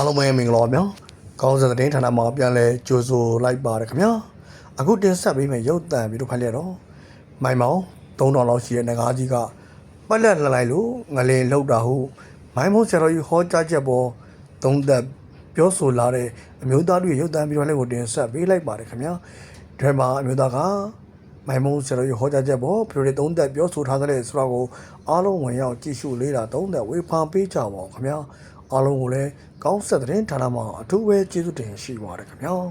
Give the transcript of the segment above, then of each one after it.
အားလုံးပဲမင်္ဂလာပါဗျာကောင်းစတဲ့သတင်းဌာနမှာပြန်လဲကြိုဆိုလိုက်ပါတယ်ခင်ဗျာအခုတင်ဆက်ပေးမယ့်ရုပ်သံပြီးတော့ဖိုင်လက်တော့မိုင်မောင်3000လောက်ရှိတဲ့ငကားကြီးကပက်လက်လှလိုက်လို့ငလင်လောက်တာဟုမိုင်မုံဆရာတော်ကြီးဟောကြားချက်ပေါ်သုံးသက်ပြောဆိုလာတဲ့အမျိုးသားတွေရုပ်သံပြီးတော့လည်းကိုတင်ဆက်ပေးလိုက်ပါတယ်ခင်ဗျာဒီမှာအမျိုးသားကမိုင်မုံဆရာတော်ကြီးဟောကြားချက်ပေါ်ပြည်တော်သုံးသက်ပြောဆိုထားတဲ့ဆိုတော့ကိုအားလုံးဝင်ရောက်ကြည့်ရှုလေးတာသုံးသက်ဝေဖန်ပေးကြပါဦးခင်ဗျာ အားလုံးကိုလည်းကောင်းဆက်တဲ့ဌာနမှာအထူးပဲကျေးဇူးတင်ရှိပါတယ်ခင်ဗျာဟိ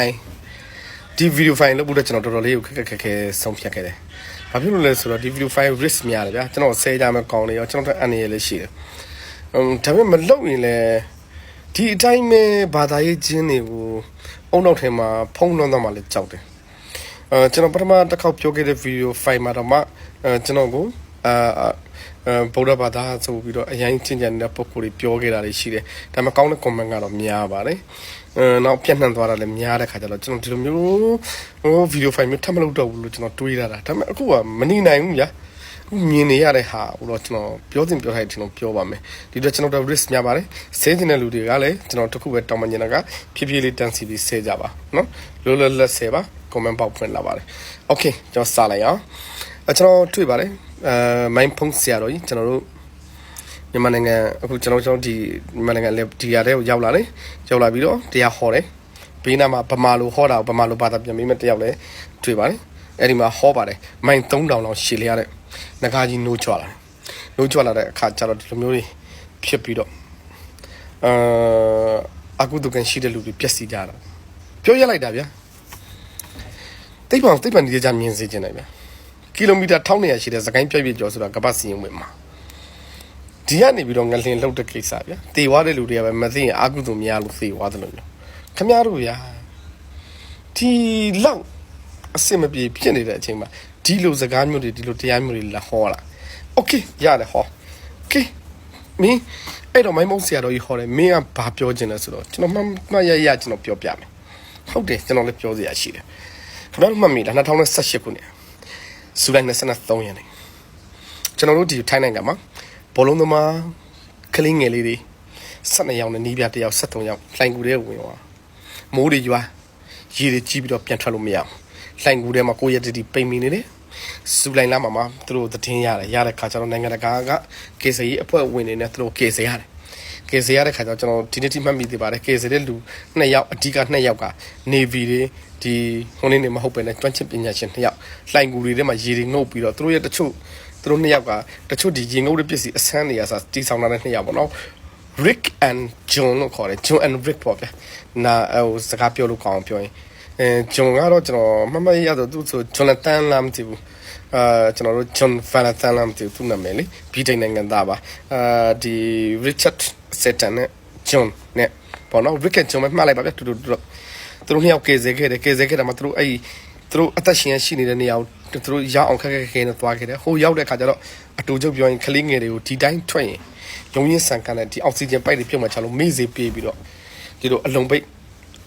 ုင်းဒီဗီဒီယိုဖိုင်လုပ်ဖို့တော့ကျွန်တော်တော်တော်လေးကိုခက်ခက်ခက်ခဲဆုံးဖြတ်ခဲ့တယ်။ဘာဖြစ်လို့လဲဆိုတော့ဒီဗီဒီယိုဖိုင် risk များတယ်ဗျာကျွန်တော်ဆဲကြမယ်ကောင်းနေရောကျွန်တော်တို့အန်ရလေးရှိတယ်။အမ်ဒါပေမဲ့မလုပ်ရင်လည်း ဒီအတိုင်းပဲဘာသာရေးချင်းတွေကိုအုံနောက်ထဲမှာဖုံးလွှမ်းသွားမှလည်းကြောက်တယ်။အဲကျွန်တော်ပထမတစ်ခေါက်ပြောခဲ့တဲ့ဗီဒီယိုဖိုင်မှာတော့မှအဲကျွန်တော်ကိုအာအဲဗုဒ္ဓဘာသာဆိုပြီးတော့အရင်ချင်းချင်တဲ့ပုံကိုယ်တွေပြောခဲ့တာတွေရှိတယ်။ဒါပေမဲ့ကောင်းတဲ့ comment ကတော့များပါတယ်။အဲနောက်ပြန့်နှံ့သွားတာလည်းများတဲ့ခါကျတော့ကျွန်တော်ဒီလိုမျိုးဟိုဗီဒီယိုဖိုင်မျိုးထပ်မလုပ်တော့ဘူးလို့ကျွန်တော်တွေးရတာ။ဒါပေမဲ့အခုကမနေနိုင်ဘူးညာ။အခု မြင်နေရတဲ့ဟာဟိုတော့ကျွန်တော်ပြောတင်ပြောထိုက်ကျွန်တော်ပြောပါမယ်။ဒီတော့ကျွန်တော်တို့ risk များပါတယ်။ဆဲတင်တဲ့လူတွေကလည်းကျွန်တော်တခုပဲတောင်းပန်နေတာကဖြည်းဖြည်းလေးတန်းစီပြီးဆဲကြပါနော်။လောလောလတ်ဆဲပါ comment ပေါက်ဖွင့်လာပါတယ်။ Okay ကျွန်တော်စလိုက်အောင်။အဲကျွန်တော်တွေ့ပါတယ်။အဲမိုင်းဖုန်းဆရာတော်ကြီးကျွန်တော်တို့မြန်မာနိုင်ငံအခုကျွန်တော်ကျွန်တော်ဒီမြန်မာနိုင်ငံလည်းဒီရတဲ့ကိုရောက်လာတယ်ရောက်လာပြီးတော့တရားဟောတယ်ဘေးနားမှာဗမာလိုဟောတာကိုဗမာလိုဘာသာပြန်ပြီးမှတယောက်လည်းတွေ့ပါတယ်အဲ့ဒီမှာဟောပါတယ်မိုင်း3000လောက်ရှည်လျရတဲ့ ငကားကြီးနိုးချွာလာတယ်နိုးချွာလာတဲ့အခါကျတော့ဒီလိုမျိုးတွေဖြစ်ပြီးတော့အာအကုသကန်ရှိတဲ့လူတွေပြက်စီကြတာပြောရလိုက်တာဗျာတိတ်ပံတိတ်ပံဒီကြမြင်စေချင်တယ်ဗျာကီလိုမီတာ1200ရှိတဲ့စကိုင်းပြည့်ပြည့်ကျော်ဆိုတာကပတ်စီရင်ဝင်မှာဒီကနေပြီးတော့ငလင်လှုပ်တဲ့ကိစ္စဗျာတေွားတဲ့လူတွေကပဲမသိရင်အာကုသို့များလို့သေွားတယ်လို့မျိုးခမရတို့ဗျာဒီလောက်အစင်မပြေဖြစ်နေတဲ့အချိန်မှာ ဒီလိုစကားမျိုးတွေဒီလိုတရားမျိုးတွေလာဟောလာโอเคရတယ်ဟောโอเคမင်းအဲ့တော့မိုင်းမုံဆရာတော်ကြီးဟောတယ်မင်းကဘာပြောချင်လဲဆိုတော့ကျွန်တော်မှမှတ်ရရကျွန်တော်ပြောပြမယ်ဟုတ်တယ်ကျွန်တော်လည်းပြောစရာရှိတယ်ခင်ဗျားတို့မှတ်မိလား2018ခုနှစ်ဇူလိုင်23ရက်နေ့ကျွန်တော်တို့ဒီထိုင်းနိုင်ငံမှာဘောလုံးသမားကလေးငယ်လေးတွေ12ယောက်နဲ့နီးပြတယောက်73ယောက်လှိုင်ကူထဲဝင်သွားမိုးတွေရွာရေတွေကြီးပြီးတော့ပြန်ထွက်လို့မရဘူး လှိုင်ကူထဲမှာကိုရက်တီတီပိန်မိနေတယ်စူလိုင်လာမှာမှာသူတို့သတင်းရတယ်ရတဲ့ခါကျတော့နိုင်ငံတကာကကေစီအဖွဲ့ဝင်တွေနဲ့သူတို့ကေစီရတယ်ကေစီရတဲ့ခါကျတော့ကျွန်တော်ဒီနေ့ထိမှတ်မိသေးပါတယ်ကေစီတဲ့လူ2ယောက်အဓိက2ယောက်ကနေဗီတွေဒီဟိုနေ့နေမဟုတ်ပဲနဲ့ကျွမ်းကျင်ပညာရှင်2ယောက်လှိုင်ကူတွေထဲမှာရေတွေငုပ်ပြီးတော့သူတို့ရဲ့တချို့သူတို့နှစ်ယောက်ကတချို့ဒီရေငုပ်တဲ့ပစ္စည်းအဆန်းနေရစားတီဆောင်လာတဲ့နှစ်ယောက်ပေါ့နော် Rick and John လို့ခေါ်တယ် John and Rick ပေါ့ဗျာနာဟိုစကားပြောလို့ကောင်းအောင်ပြောရင် အဲ John ကတော့ကျွန်တော်မမရတော့သူဆို Jonathan လားမသိဘူးအာကျွန်တော်တို့ John Valentine လားမသိဘူးသူနာမည်လေဗြိတိန်နိုင်ငံသားပါအာဒီ Richard Seton နဲ့ John နဲ့ပေါ့နော် Rick and John မှတ်လိုက်ပါဗျာတူတူတူသူတို့နှစ်ယောက်ကယ်ဆယ်ခဲ့တယ်ကယ်ဆယ်ခဲ့တာမှသူတို့အဲ့သူတို့အသက်ရှင်ရရှိနေတဲ့နေရာကိုသူတို့ရောက်အောင်ခက်ခက်ခဲခဲနဲ့သွားခဲ့တယ်ဟိုရောက်တဲ့ခါကျတော့အတူချုပ်ပြောရင်ကလေးငယ်တွေကိုဒီတိုင်းထွက်ရင်ရုံရင်းဆန်ကန်တဲ့ဒီအောက်ဆီဂျင်ပိုက်တွေပြုတ်မှချလို့မေ့စေပြေးပြီးတော့ဒီလိုအလုံးပိတ်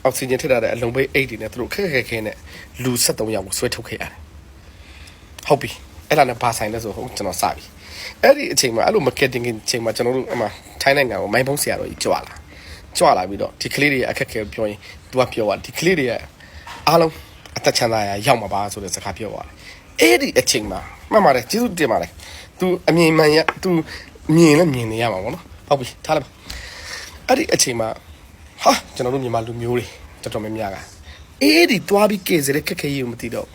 အောက်ဆီဂျင်ထည့်ထားတဲ့အလုံပိတ်အိတ်တွေနဲ့သူတို့ခက်ခက်ခဲနဲ့လူ73ယောက်ကိုဆွဲထုတ်ခဲ့ရတယ်။ဟုတ်ပြီ။အဲ့ဒါနဲ့ဘာဆိုင်လဲဆိုဟုတ်ကျွန်တော်စပြီ။အဲ့ဒီအချိန်မှာအဲ့လို marketing အချိန်မှာကျွန်တော်တို့အမှထိုင်းနိုင်ငံကိုမိုင်းဖုံးဆရာတော်ကြီးကြွလာ။ကြွလာပြီးတော့ဒီကလေးတွေအခက်ခဲပြောရင်သူကပြောတာဒီကလေးတွေအားလုံးအသက်ချမ်းသာရရောက်မှာပါဆိုတဲ့စကားပြောပါတယ်။အဲ့ဒီအချိန်မှာမှတ်ပါတယ်ကျေးဇူးတင်ပါတယ်။ तू အမြင်မှန်ရ तू မြင်လည်းမြင်နေရမှာပေါ့နော်။ဟုတ်ပြီထားလိုက်ပါ။အဲ့ဒီအချိန်မှာ ဟာကျွန်တော်တို့မြန်မာလူမျိုးတွေတော်တော်များများကအဲ့ဒီသွားပြီးကဲစတဲ့ခက်ခဲကြီးကိုမသိတော့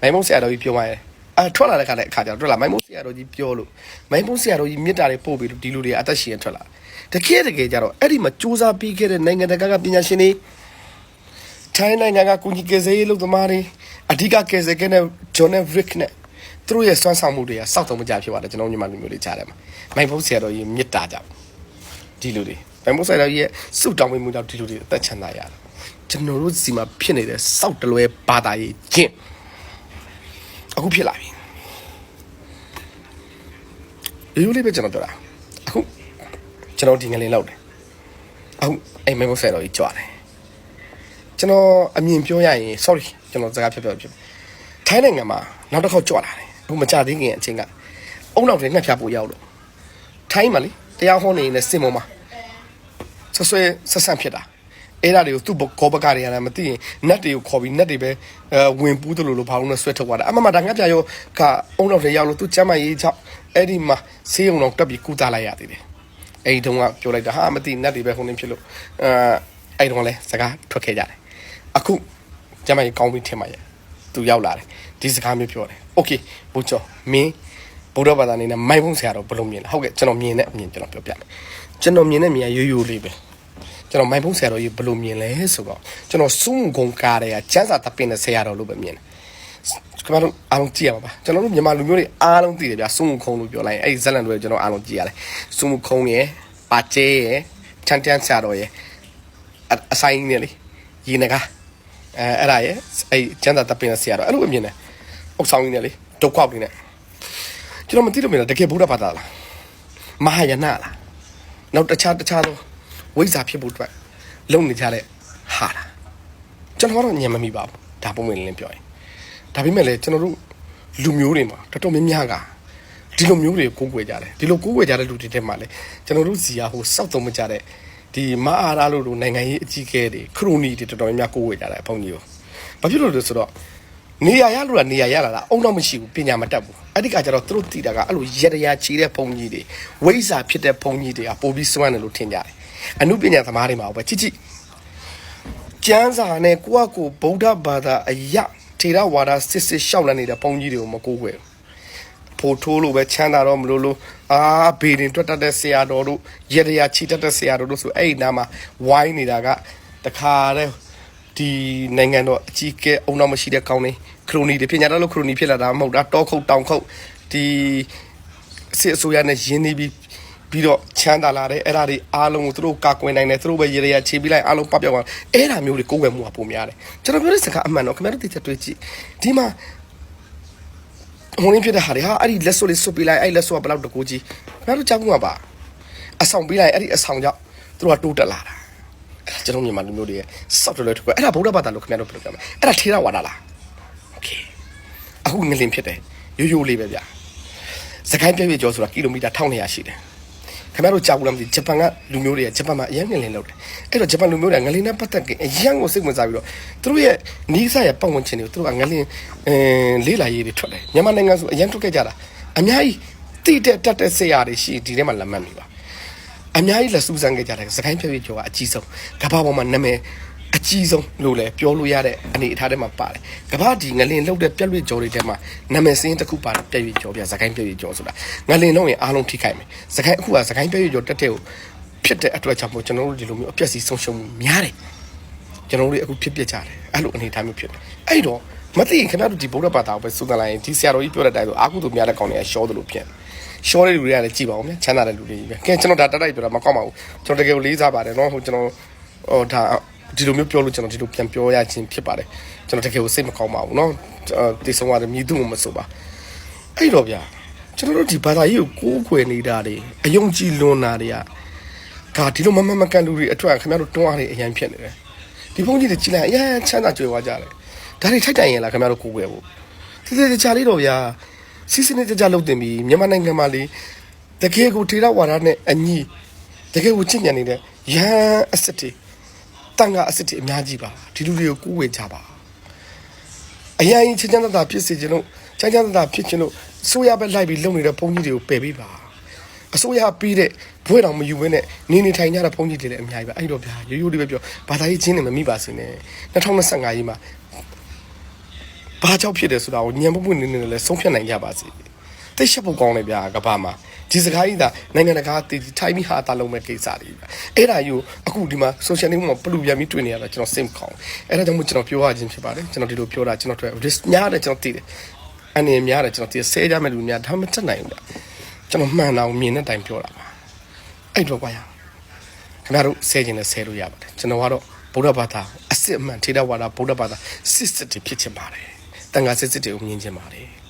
မိုင်းမုံဆရာတော်ကြီးပြောမှရတယ်အဲထွက်လာတဲ့ခါနဲ့အခါကျတော့ထွက်လာမိုင်းမုံဆရာတော်ကြီးပြောလို့မိုင်းမုံဆရာတော်ကြီးမြစ်တာတွေပို့ပြီးလို့ဒီလူတွေအသက်ရှင်ထွက်လာတကယ်တကယ်ကြတော့အဲ့ဒီမှာစူးစမ်းပြီးခဲ့တဲ့နိုင်ငံတကာကပညာရှင်တွေထိုင်းနိုင်ငံကကုညီကယ်ဆယ်ရေးလုပ်သမားတွေအဓိကကယ်ဆယ်ခဲ့တဲ့ John and Rick နဲ့သူတို့ရဲ့စွမ်းဆောင်မှုတွေကစောက်တုံးမကြဖြစ်သွားတယ်ကျွန်တော်ညီမလူမျိုးတွေကြားတယ်မှာမိုင်ဖုတ်ဆရာတော်ကြီးမြစ်တာကြောင့်ဒီလူတွေ မိုင်ဖုတ်ဆရာတော်ကြီးရဲ့စုတောင်းပေးမှုကြောင့်ဒီလူတွေအသက်ချမ်းသာရတယ်ကျွန်တော်တို့စီမှာဖြစ်နေတဲ့စောက်တလွဲဘာသာရေးကျင့်အခုဖြစ်လာပြီရိုးလေးပဲကျွန်တော်ပြောတာအခုကျွန်တော်ဒီငလင်လောက်တယ်အခုအိမ်မိုင်ဖုတ်ဆရာတော်ကြီးကြွားတယ်ကျွန်တော်အမြင်ပြောရရင် sorry ကျွန်တော်စကားဖြတ်ပြောဖြစ်ထိုင်းနိုင်ငံမှာနောက်တစ်ခေါက်ကြွလာတယ်အခုမကြသေးခင်အချိန်ကအုံနောက်တွေငှက်ဖြာဖို့ရောက်လို့ထိုင်းမှာလေတရားဟောနေနေတဲ့စင်ပေါ်မှာ ဆွဆွဲဆက်ဆန့်ဖြစ်တာအဲ့ဒါတွေကိုသူ့ဘောပကတွေရတယ်မသိရင်နတ်တွေကိုခေါ်ပြီးနတ်တွေပဲအဲဝင်ပူးတယ်လို့လို့ဘာလို့လဲဆွဲထုတ်သွားတာအမမဒါငှက်ဖြာရောကအုံနောက်တွေရောက်လို့သူ့ကျမ်းမရေးချောက်အဲ့ဒီမှာဆေးရုံတော့တက်ပြီးကူတာလိုက်ရသေးတယ် အဲ့ဒီတုန်းကပြောလိုက်တာဟာမသိနတ်တွေပဲခုန်နေဖြစ်လို့အဲအဲ့ဒီတုန်းကလည်းစကားထွက်ခဲ့ကြတယ်အခုကျမကြီးကောင်းပြီထင်ပါရဲ့သူရောက်လာတယ်ဒီစကားမျိုးပြောတယ်โอเคဘိုးကျော်မင်းဗုဒ္ဓဘာသာအနေနဲ့မိုင်ဖုံးဆရာတော်ဘယ်လိုမြင်လဲဟုတ်ကဲ့ကျွန်တော်မြင်တဲ့အမြင်ကျွန်တော်ပြောပြမယ်ကျွန်တော်မြင်တဲ့မြင်ရရိုးရိုးလေးပဲ ကျွန်တော်မိုင်ဖုံးဆရာတော်ကြီးဘယ်လိုမြင်လဲဆိုတော့ကျွန်တော်စုံကုံကားတဲ့ကကျန်းစာတပင်းတဲ့ဆရာတော်လို့ပဲမြင်တယ်ကျွန်တော်တို့အားလုံးကြည့်ရမှာပါကျွန်တော်တို့မြန်မာလူမျိုးတွေအားလုံးသိတယ်ဗျာစုံမှုခုံလို့ပြောလိုက်ရင်အဲ့ဒီဇက်လန်တွေကျွန်တော်အားလုံးကြည့်ရတယ်စုံမှုခုံရယ်ပါကျဲရယ်ချန်တန်ဆရာတော်ရယ်အအဆိုင်နေလေရေနကအဲအဲ့ဒါရယ်အဲ့ကျန်းသာတပင်းဆရာတော်အဲ့လိုအမြင်နဲ့အုပ်ဆောင်နေလေဒုက္ခတွေနဲ့ကျွန်တော်မသိလို့မရတကယ်ဘုရားဘာသာလားမဟာယနာလားနောက်တခြားတခြားသော ဝိဇ္ဇာဖြစ်ဖို့အတွက်လုံနေကြတဲ့ဟာလားကျွန်တော်တော့ညံမမိပါဘူးဒါပုံမှန်လင်းပြောရင်ဒါပေမဲ့လည်းကျွန်တော်တို့လူမျိုးတွေမှာတော်တော်များများကဒီလိုမျိုးတွေကိုကိုးကွယ်ကြတယ်ဒီလိုကိုးကွယ်ကြတဲ့လူတွေထဲမှာလည်းကျွန်တော်တို့ဇီယာဟိုစောက်သုံးမကြတဲ့ဒီမအားအားလို့တို့နိုင်ငံရေးအကြီးအကဲတွေခရိုနီတွေတော်တော်များများကိုးကွယ်ကြတယ်ဘုန်းကြီးကိုဘာဖြစ်လို့လဲဆိုတော့နေရာရလို့လားနေရာရလာတာအုံတော့မရှိဘူးပညာမတတ်ဘူးအဲ့ဒီကကျတော့သူတို့တည်တာကအဲ့လိုရရရာချီတဲ့ဘုန်းကြီးတွေဝိဇ္ဇာဖြစ်တဲ့ဘုန်းကြီးတွေကပို့ပြီးစွမ်းတယ်လို့ထင်ကြတယ် အမှုပညာသမားတွေမှာပဲချစ်ချစ်ကျမ်းစာနဲ့ကိုယ့်အကိုဗုဒ္ဓဘာသာအယထေရဝါဒစစ်စစ်ရှောက်လန်းနေတဲ့ပုံကြီးတွေကိုမကိုးကွယ်ဘူးဖို့ထိုးလို့ပဲချမ်းသာတော့မလို့လို့အာဘေရင်တွတ်တတ်တဲ့ဆရာတော်တို့ရရချီတတ်တဲ့ဆရာတော်တို့ဆိုအဲ့ဒီနားမှာဝိုင်းနေတာကတခါတည်းဒီနိုင်ငံတော်အကြီးအကဲအုံနောက်မရှိတဲ့ကောင်းနေခရိုနီတွေပြင်ညာတော့လို့ခရိုနီဖြစ်လာတာမဟုတ်တာတောခုတ်တောင်ခုတ်ဒီစစ်အစိုးရနဲ့ရင်းနှီးပြီး ပြီးတော့ချမ်းသာလာတယ်အဲ့ဒါတွေအားလုံးကိုသူတို့ကာကွယ်နိုင်တယ်သူတို့ပဲရေရရခြေပြီးလိုက်အားလုံးပပျောက်သွားအဲ့ဒါမျိုးတွေကိုယ်ွယ်မှုကပုံများတယ်ကျွန်တော်ပြောတဲ့စကားအမှန်တော့ခင်ဗျားတို့သိချက်တွေးကြည့်ဒီမှာဟိုရင်းဖြစ်တဲ့ဟာတွေဟာအဲ့ဒီလက်စွပ်လေးစွပ်ပြီးလိုက်အဲ့လက်စွပ်ကဘယ်လောက်တကူကြီးခင်ဗျားတို့ကြောက်မှာပါအဆောင်ပြီးလိုက်အဲ့ဒီအဆောင်ကြောင့်သူတို့ကတိုးတက်လာတာအဲ့ဒါကျွန်တော်မြန်မာလူမျိုးတွေရဲ့စောက်တယ်လို့တကူအဲ့ဒါဗုဒ္ဓဘာသာလို့ခင်ဗျားတို့ပြောကြမှာအဲ့ဒါထေရဝါဒလားโอเคအခုငလင်ဖြစ်တယ်ရိုးရိုးလေးပဲဗျာစကိုင်းပြည့်ပြည့်ကျော်ဆိုတာကီလိုမီတာ1200ရှိတယ် ခင်ဗျားတို့ကြားဘူးလားမသိဘူးဂျပန်ကလူမျိုးတွေကဂျပန်မှာအရင်ငလင်လုပ်တယ်အဲ့တော့ဂျပန်လူမျိုးတွေကငလင်နဲ့ပတ်သက်ကအရင်ကိုစိတ်ဝင်စားပြီးတော့သူတို့ရဲ့နီးစပ်ရဲ့ပတ်ဝန်းကျင်တွေကိုသူတို့ကငလင်အဲလေးလာရေးတွေထွက်တယ်မြန်မာနိုင်ငံဆိုအရင်ထွက်ခဲ့ကြတာအများကြီးတိတဲ့တက်တဲ့ဆရာတွေရှိဒီထဲမှာလက်မှတ်နေပါအများကြီးလက်စူးစမ်းခဲ့ကြတယ်စကိုင်းပြည့်ပြည့်ကျော်ကအကြီးဆုံးကမ္ဘာပေါ်မှာနာမည် အကြီးဆုံးလို့လည်းပြောလို့ရတဲ့အနေအထားထဲမှာပါတယ်ကမ္ဘာဒီငလင်လောက်တဲ့ပြက်လွတ်ကြော်တွေထဲမှာနာမည်စင်းတစ်ခုပါတယ်ပြက်ရွေကြော်ပြစကိုင်းပြက်ရွေကြော်ဆိုတာငလင်လုံးရင်အားလုံးထိခိုက်မယ်စကိုင်းအခုကစကိုင်းပြက်ရွေကြော်တက်တဲ့ကိုဖြစ်တဲ့အတွက်ကြောင့်မို့ကျွန်တော်တို့ဒီလိုမျိုးအပျက်စီးဆုံးရှုံးမှုများတယ်ကျွန်တော်တို့အခုဖြစ်ပြကြတယ်အဲ့လိုအနေအထားမျိုးဖြစ်တယ်အဲ့တော့မသိရင်ခင်ဗျားတို့ဒီဗုဒ္ဓဘာသာကိုပဲစုသလိုက်ရင်ဒီဆရာတော်ကြီးပြောတဲ့အတိုင်းဆိုအာကုသူများတဲ့ကောင်တွေကရှောတယ်လို့ဖြစ်တယ်ရှောတဲ့လူတွေကလည်းကြည်ပါအောင်ဗျချမ်းသာတဲ့လူတွေကြီးပဲကဲကျွန်တော်ဒါတက်တိုက်ပြောတာမကောက်ပါဘူးကျွန်တော်တကယ်ကိုလေးစားပါတယ်နော်ဟိုကျွန်တော်ဟိုဒါ ဒီလိုမျိုးပြောလို့ကျွန်တော်ဒီလိုပြန်ပြောရခြင်းဖြစ်ပါတယ်ကျွန်တော်တကယ်ကိုစိတ်မကောင်းပါဘူးเนาะဒီဆုံးရတယ်မြည်သူ့မဆိုပါအဲ့တော့ဗျာကျွန်တော်တို့ဒီဘာသာရေးကိုကိုးကွယ်နေတာတွေအယုံကြည်လွန်တာတွေကဒါဒီလိုမမမကန်လူတွေအထွတ်ခင်ဗျားတို့တွန်းအားတွေအရင်ဖြစ်နေတယ်ဒီဘုန်းကြီးတွေကြည်လိုက်အရင်ချမ်းသာကြွယ်ဝကြတယ်ဒါတွေထိုက်တိုင်ရင်လားခင်ဗျားတို့ကိုးကွယ်ဖို့ဒီဒီချာလေးတော့ဗျာစီစနစ်ကြကြလုပ်တင်ပြီးမြန်မာနိုင်ငံမှာလေတကယ်ကိုထေရဝါဒနဲ့အညီတကယ်ကိုချင့်ညံနေတဲ့ရဟန်းအစစ်တွေ တန်ခါအစ်စ်တွေအများကြီးပါဒီလူတွေကိုကူးဝေကြပါအရင်ချမ်းချမ်းသာသာဖြစ်စေခြင်းလို့ချမ်းချမ်းသာသာဖြစ်ခြင်းလို့ဆိုရပဲလိုက်ပြီးလုံနေတဲ့ဘုန်းကြီးတွေကိုပယ်ပေးပါအစိုးရပြီးတဲ့ဘွဲတော်မယူဘဲနဲ့နေနေထိုင်ကြတဲ့ဘုန်းကြီးတွေလည်းအများကြီးပဲအဲ့တော့ဗျာရိုးရိုးလေးပဲပြောဘာသာရေးချင်းနေမမိပါစေနဲ့2025ရေးမှာဘာကြောင့်ဖြစ်တယ်ဆိုတာကိုညံပွပွနေနေလည်းဆုံးဖြတ်နိုင်ကြပါစေ တိတ်ရှက်ဖို့ကောင်းတယ်ဗျာကဘာမှာဒီစကားကြီးဒါနိုင်ငံတကာတည်ထိုင်ပြီးဟာတာလုံးမဲ့ကိစ္စတွေဗျအဲ့ဒါယူအခုဒီမှာ social media မှာပလူပြန်ပြီးတွေ့နေရတာကျွန်တော်စိတ်မကောင်းအဲ့ဒါကြောင့်မို့ကျွန်တော်ပြောရခြင်းဖြစ်ပါတယ်ကျွန်တော်ဒီလိုပြောတာကျွန်တော်တို့ risk များတယ်ကျွန်တော်သိတယ်အနေများတယ်ကျွန်တော်သိဆဲကြမဲ့လူများဒါမှမတက်နိုင်ဘူးဗျကျွန်တော်မှန်တာကိုမြင်တဲ့တိုင်ပြောတာပါအဲ့တော့ကွာရခင်ဗျားတို့ဆဲခြင်းနဲ့ဆဲလို့ရပါတယ်ကျွန်တော်ကတော့ဗုဒ္ဓဘာသာအစစ်အမှန်ထေရဝါဒဗုဒ္ဓဘာသာစစ်စစ်တွေဖြစ်ချင်ပါတယ်တန်ခါစစ်စစ်တွေကိုမြင်ချင်ပါတယ်